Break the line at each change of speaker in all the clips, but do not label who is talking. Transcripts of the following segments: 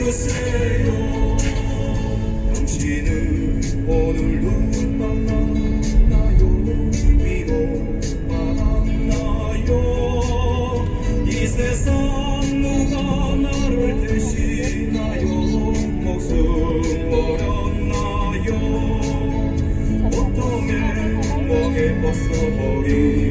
믿으세요. 당신은 오늘도 만나나요. 위로받았나요? 이 세상 누가 나를 대신하여 목숨 버렸나요? 고통에 목에 벗어버리세요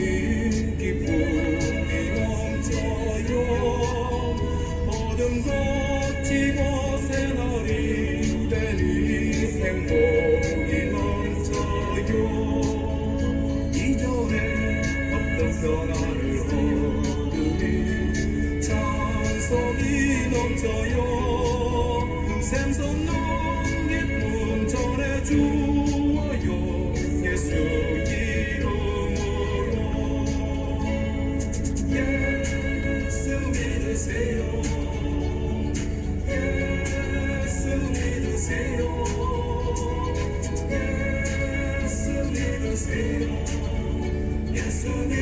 넘쳐요. 샘솟는 기쁨 전해 주어요. 예수 이름으로. 예수 믿으세요. 예수 믿으세요. 예수 믿으세요. 예수 믿으세요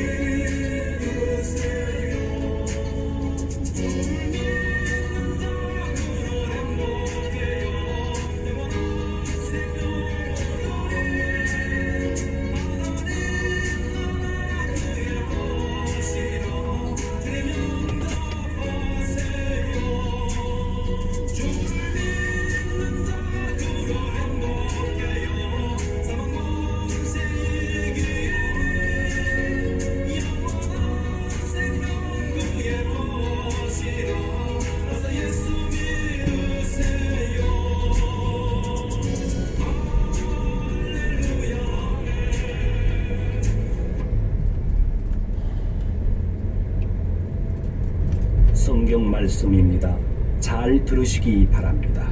성경 말씀입니다. 잘 들으시기 바랍니다.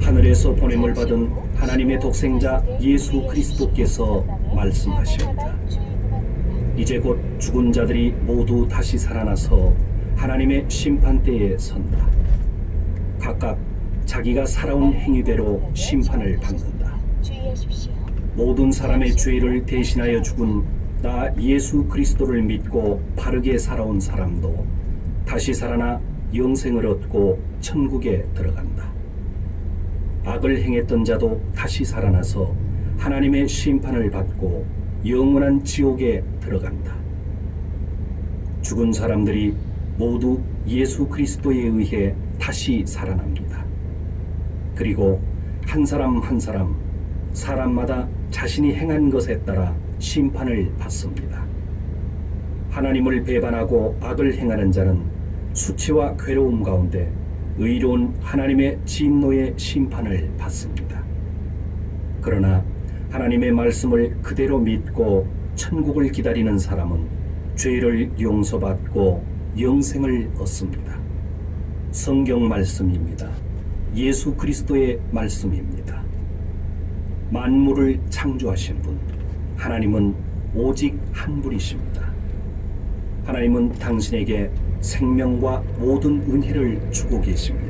하늘에서 보냄을 받은 하나님의 독생자 예수 그리스도께서 말씀하십니다. 이제 곧 죽은 자들이 모두 다시 살아나서 하나님의 심판대에 선다. 각각 자기가 살아온 행위대로 심판을 받는다. 모든 사람의 죄를 대신하여 죽은 나 예수 그리스도를 믿고 바르게 살아온 사람도 다시 살아나 영생을 얻고 천국에 들어간다. 악을 행했던 자도 다시 살아나서 하나님의 심판을 받고 영원한 지옥에 들어간다. 죽은 사람들이 모두 예수 그리스도에 의해 다시 살아납니다. 그리고 한 사람 한 사람 사람마다 자신이 행한 것에 따라 심판을 받습니다. 하나님을 배반하고 악을 행하는 자는 수치와 괴로움 가운데 의로운 하나님의 진노의 심판을 받습니다. 그러나 하나님의 말씀을 그대로 믿고 천국을 기다리는 사람은 죄를 용서받고 영생을 얻습니다. 성경 말씀입니다. 예수 그리스도의 말씀입니다. 만물을 창조하신 분, 하나님은 오직 한 분이십니다. 하나님은 당신에게 생명과 모든 은혜를 주고 계십니다.